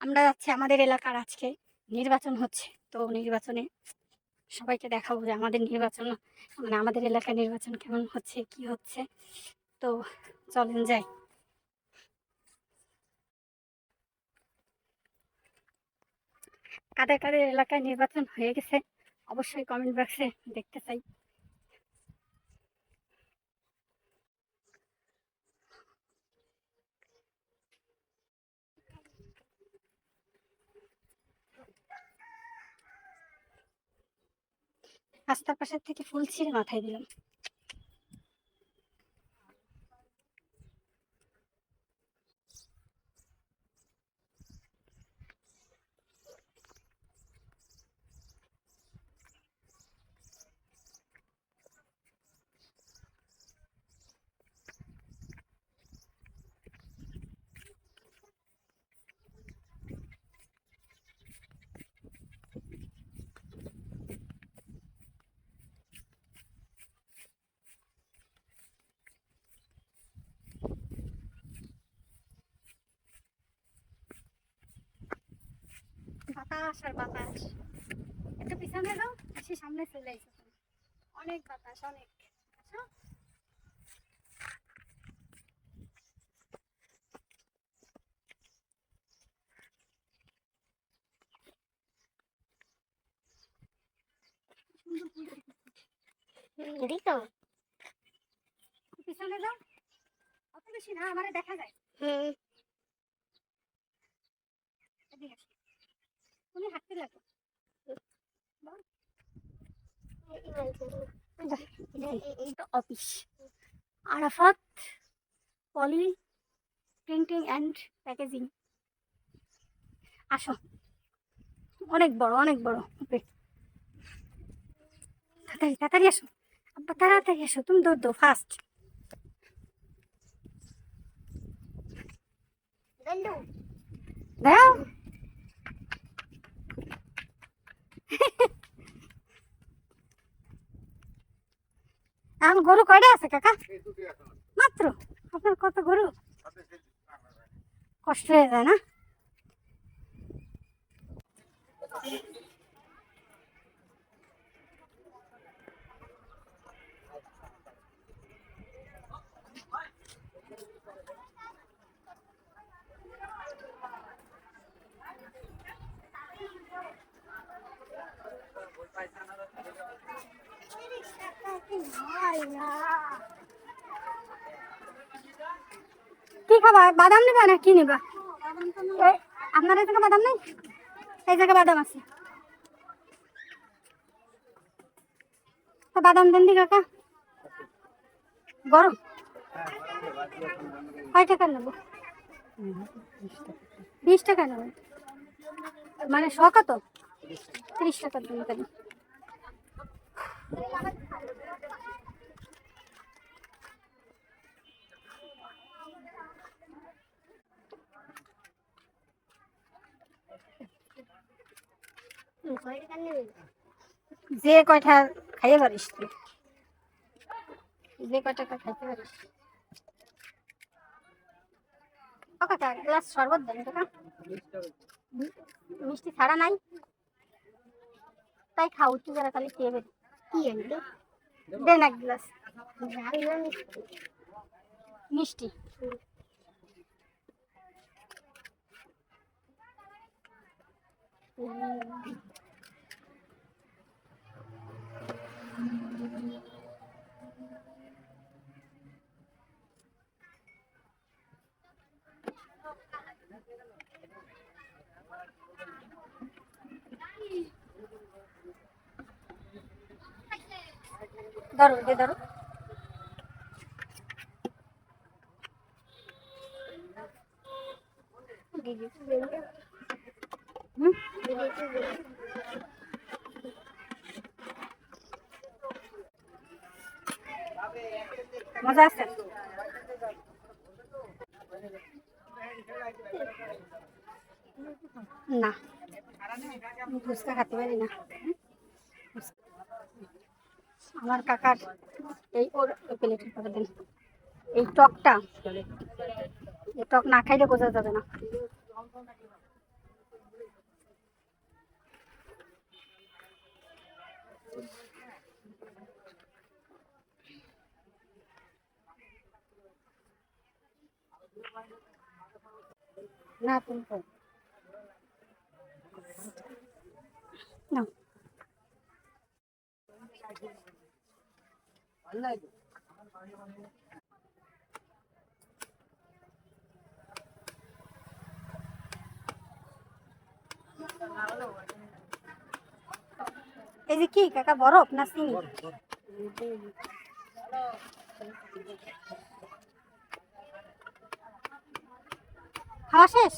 আমরা যাচ্ছি আমাদের এলাকার আজকে নির্বাচন হচ্ছে। তো নির্বাচনে সবাইকে দেখাবো যে আমাদের নির্বাচন মানে আমাদের এলাকায় নির্বাচন কেমন হচ্ছে, কি হচ্ছে। তো চলেন যাই। কাদের কাদের এলাকায় নির্বাচন হয়ে গেছে, অবশ্যই কমেন্ট বক্সে দেখতে চাই। রাস্তার পাশের থেকে ফুল ছিঁড়ে মাথায় দিলাম। বাতাস আর বাতাস। একটু পিছনে যাও এসে সামনে চলে এসেছে অনেক বাতাস অনেক। আসো। এদিক পিছনে যাও। অত বেশি না আমারে দেখা যায়। হুম। হাঁটতে এইটা office Arafat poly printing and packaging আসো। অনেক বড় অনেক বড়। তাড়াতাড়ি তাড়াতাড়ি আসো। আব্বা তাড়াতাড়ি আসো। তুমি দৌড় দো ফাস্ট গন্ডু দাও এখন গরু কয়টা আছে কাকা? মাত্র? আপনার কত গরু? কষ্ট হয়ে যায় না? কি খাবা? বাদাম নিবা না কি নিবা? আপনার এই জায়গায় বাদাম নেই? এই জায়গায় বাদাম আছে। তো বাদাম দেন দি কাকা। গরম। কয় টাকা নেব? বিশ টাকা নেব। মানে শ কত তিরিশ টাকা দিন কেন? যে কয়টা খাইয়ে পারিস তুই? যে কয়টা খাইতে পারিস? ও কাকা দেন মিষ্টি ছাড়া নাই। তাই খাও, একটু যারা খালি খেয়ে বেরি কি আনলো দেন এক গ্লাস মিষ্টি মিষ্টি। ধরো দে ধরো হুম মজা আছে না আমি ফুচকা খেতে পারি না আমার কাকার এই ওর প্লেট করে দিন। এই টকটা, এই টক না খাইলে বোঝা যাবে না। না, তুমি না। এই যে কি কাকা বরফ না চিনি? খাওয়া শেষ?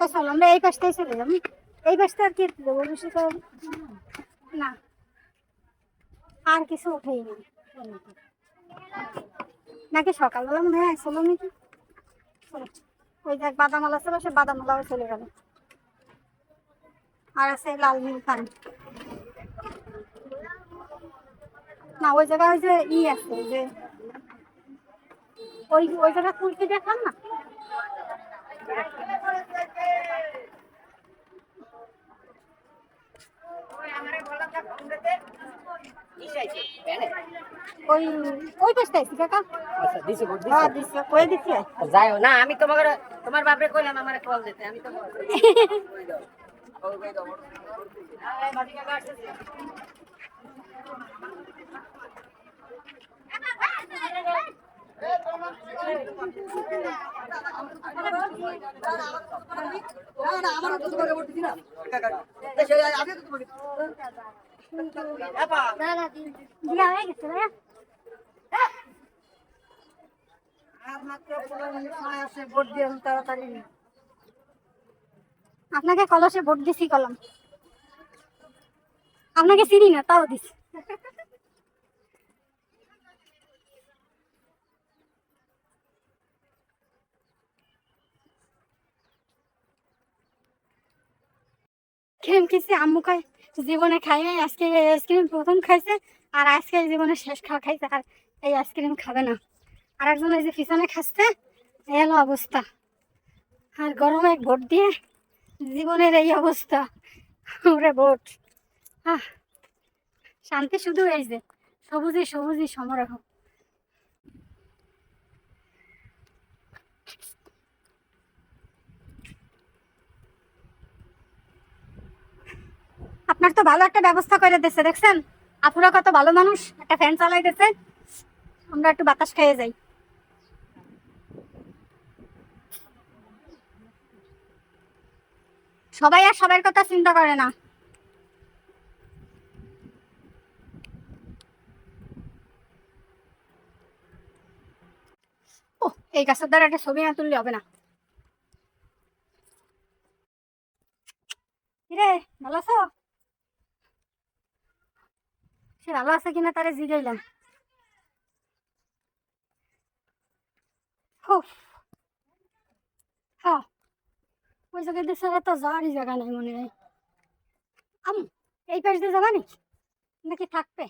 তো চল আমরা এই পাশটাই চলে যাব। এই পাশটা আর কি দেবো বেশি তো না। আর কিছু উঠেই না নাকি সকালবেলা মনে হয় আসলো নাকি। ওই দেখ বাদামাল আছে পাশে বাদামালাও চলে গেল। আর আছে লাল নীল পান। না, ওই জায়গায় ওই যে ই আছে যে ওই ওই জায়গায় কুলফি দেখান না? ওই ওই পাশটা আছি কাকা। আচ্ছা দিছি ভোট হ্যাঁ দিছি কয়ে দিছি। যাইও। না আমি তোমাকে তোমার বাপরে কইলাম আমারে কল দিতে। আমি তো হয়ে গেছে ভাইয়া আপনাকে কলসে ভোট দিছি কলম। আপনাকে চিনি না, তাও দিছি। জীবনে খাই আজকে আইসক্রিম প্রথম খাইছে, আর আজকে জীবনে শেষ খাওয়া খাইছে, আর এই আইসক্রিম খাবে না। আর একজন এই যে পিছনে খাচ্ছে এলো অবস্থা। আর গরমে ভোট দিয়ে জীবনের এই অবস্থা ওরে ভোট। আহ, শান্তি শুধু এই যে, সবুজে সবুজই সমারোহ। আপনার তো ভালো একটা ব্যবস্থা করে দিচ্ছে দেখছেন? আপুরা কত ভালো মানুষ, একটা ফ্যান চালাই দিচ্ছে আমরা একটু বাতাস খেয়ে যাই। সবাই আর সবার কথা চিন্তা করে না। ও এই গাছের দ্বারা একটা ছবি না তুললে হবে না। কিরে, ভালো আছো? সে ভালো আছে কিনা তারে জিগাইলাম। হুফ হ্যাঁ ওই জায়গায় দেশে তো যাওয়ারই জায়গা নেই মনে হয়। আম, এই পাশ দিয়ে যাবা নাকি? নাকি থাকবে?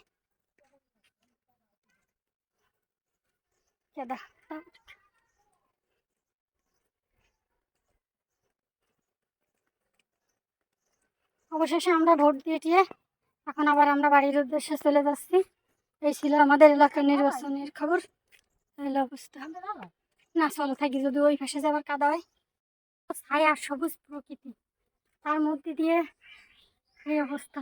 অবশেষে আমরা ভোট দিয়ে দিয়ে এখন আবার আমরা বাড়ির উদ্দেশ্যে চলে যাচ্ছি। এই ছিল আমাদের এলাকার নির্বাচনের খবর। অবস্থা। না, চলো থাকি, যদি ওই পাশে যাবার কাদা হয়। ছায়া সবুজ প্রকৃতি। তার মধ্যে দিয়ে এই অবস্থা।